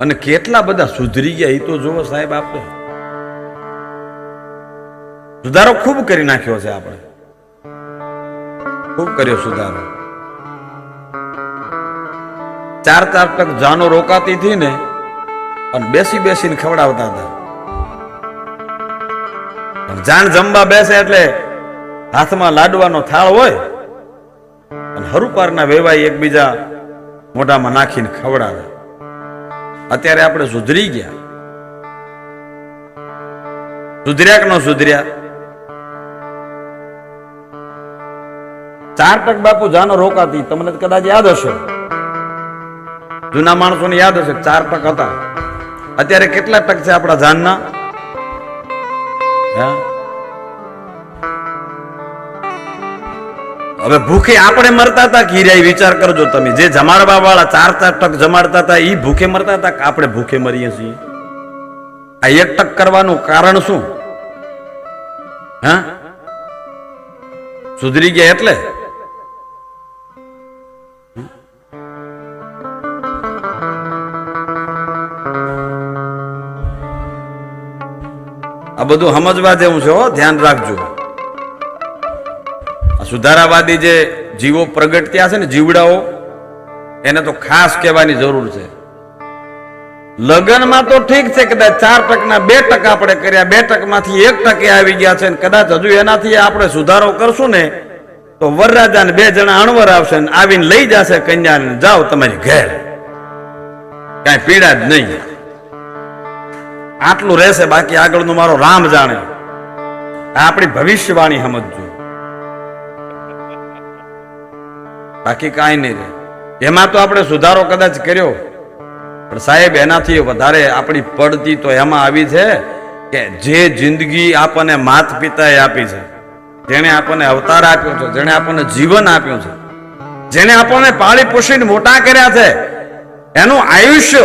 અને કેટલા બધા સુધરી ગયા એ તો જોવો સાહેબ આપણે સુધારો ખૂબ કરી નાખ્યો છે આપણે. ખૂબ કર્યો સુધારો. ચાર ચાર ટક જાનો રોકાતી હતી ને, અને બેસી બેસીને ખવડાવતા હતા. જાણ જમવા બેસે એટલે હાથમાં લાડવાનો થાળ હોય, અને હરુપારના વેવાઈ એકબીજા મોઢામાં નાખીને ખવડાવે. અત્યારે આપણે સુધરી ગયા. સુધર્યા કે ન સુધર્યા? ચાર ટક બાપુ જાનો રોકાતી. તમને કદાચ યાદ હશે. જૂના માણસોને યાદ હશે ચાર ટક હતા. અત્યારે કેટલા ટક છે આપણા જાનના? હવે ભૂખે આપણે મરતા હતા કે વિચાર કરજો તમે. જે જમાડવા વાળા ચાર ચાર ટક જમાડતા હતા એ ભૂખે મરતા હતા આપણે ભૂખે મરીએ છીએ? આ એક ટક કરવાનું કારણ શું? હા? સુધરી ગયા એટલે? આ બધું સમજવા જેવું છે હો, ધ્યાન રાખજો. સુધારાવાદી જે જીવો પ્રગટ થયા છે ને જીવડાઓ, એને તો ખાસ કહેવાની જરૂર છે. લગ્નમાં તો ઠીક છે કદાચ ચાર ટકના બે ટકા આપણે કર્યા, બે ટકમાંથી એક ટકે આવી ગયા છે કદાચ હજુ એનાથી આપણે સુધારો કરશું ને, તો વરરાજા ને બે જણા અણવર આવશે ને આવીને લઈ જશે કન્યાને. જાઓ તમારી ઘેર. કઈ પીડા જ નહીં. આટલું રહેશે, બાકી આગળનું મારો રામ જાણે. આપણી ભવિષ્યવાણી સમજજો. બાકી કાંઈ નહીં રહે. એમાં તો આપણે સુધારો કદાચ કર્યો. પણ સાહેબ, એનાથી વધારે આપણી પડતી તો એમાં આવી છે કે જે જિંદગી આપણને માત પિતાએ આપી છે, જેણે આપણને અવતાર આપ્યો છે, જેણે આપણને જીવન આપ્યું છે, જેણે આપણને પાળી પોષીને મોટા કર્યા છે, એનું આયુષ્ય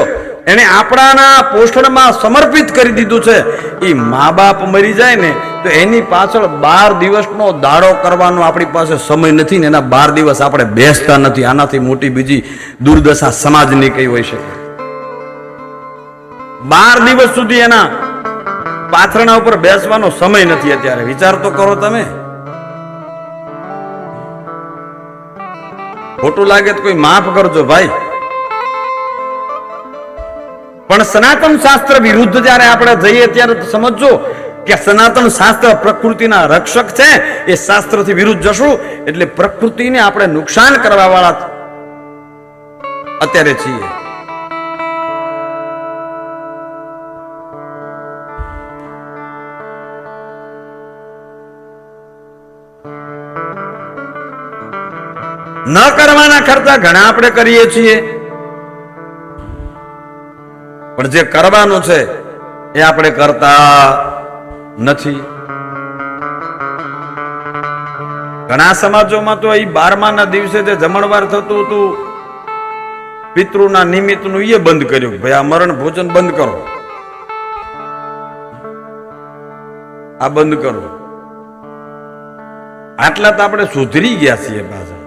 એને આપણાના પોષણમાં સમર્પિત કરી દીધું છે. એ મા બાપ મરી જાય ને, તો એની પાછળ બાર દિવસનો દાડો કરવાનો આપણી પાસે સમય નથી ને એના બાર દિવસ આપણે બેસતા નથી. આનાથી મોટી બીજી દુર્દશા સમાજની કઈ હોઈ શકે? બાર દિવસ સુધી એના પાથરણા ઉપર બેસવાનો સમય નથી અત્યારે. વિચાર તો કરો તમે. ખોટું લાગે તો કોઈ માફ કરજો ભાઈ. પણ સનાતન શાસ્ત્ર વિરુદ્ધ જ્યારે આપણે જઈએ ત્યારે સમજો કે સનાતન શાસ્ત્ર પ્રકૃતિના રક્ષક છે, એ શાસ્ત્રથી વિરુદ્ધ જશું, એટલે પ્રકૃતિને આપણે નુકસાન કરવા વાળા અત્યારે છીએ. ન કરવાના ખર્ચા ઘણા આપણે કરીએ છીએ. પણ જે કરવાનું છે, એ આપણે કરતા નથી. ઘણા સમાજોમાં તો એ બારમાના દિવસે જે જમણવાર થતું હતું, પિતૃના નિમિત્તનું એ બંધ કર્યું ભાઈ આ મરણ ભોજન બંધ કરો. આ બંધ કરો. આટલા તો આપણે સુધરી ગયા છીએ પાછા.